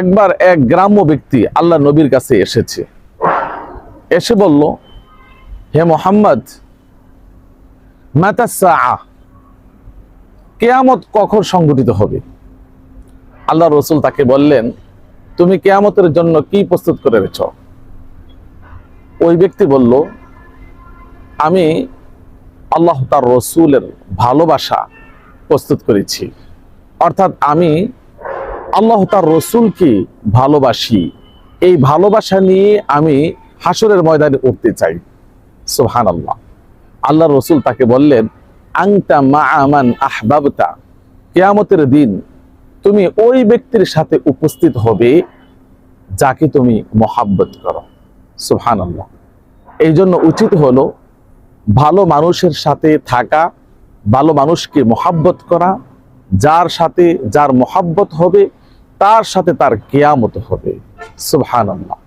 একবার এক গ্রাম্য ব্যক্তি আল্লাহ নবীর কাছে এসেছে। এসে বলল, হে মোহাম্মদ কেয়ামত কখন সংঘটিত হবে? আল্লাহ রসুল তাকে বললেন, তুমি কেয়ামতের জন্য কি প্রস্তুত করে রেছ ওই ব্যক্তি বলল, আমি আল্লাহ তার রসুলের ভালোবাসা প্রস্তুত করেছি। অর্থাৎ আমি আল্লাহ তার রসুলকে ভালোবাসি। এই ভালোবাসা নিয়ে আমি হাসরের ময়দানে উঠতে চাই। সুহান আল্লাহ আল্লাহ রসুল তাকে বললেন আংটা মা আমান আহবাবতা। কেয়ামতের দিন তুমি ওই ব্যক্তির সাথে উপস্থিত হবে যাকে তুমি মহাব্বত করো। সুহান আল্লাহ এই জন্য উচিত হলো ভালো মানুষের সাথে থাকা, ভালো মানুষকে মহাব্বত করা, যার সাথে যার মহাব্বত হবে তার সাথে তার কেয়ামত হবে। সুবহান আল্লাহ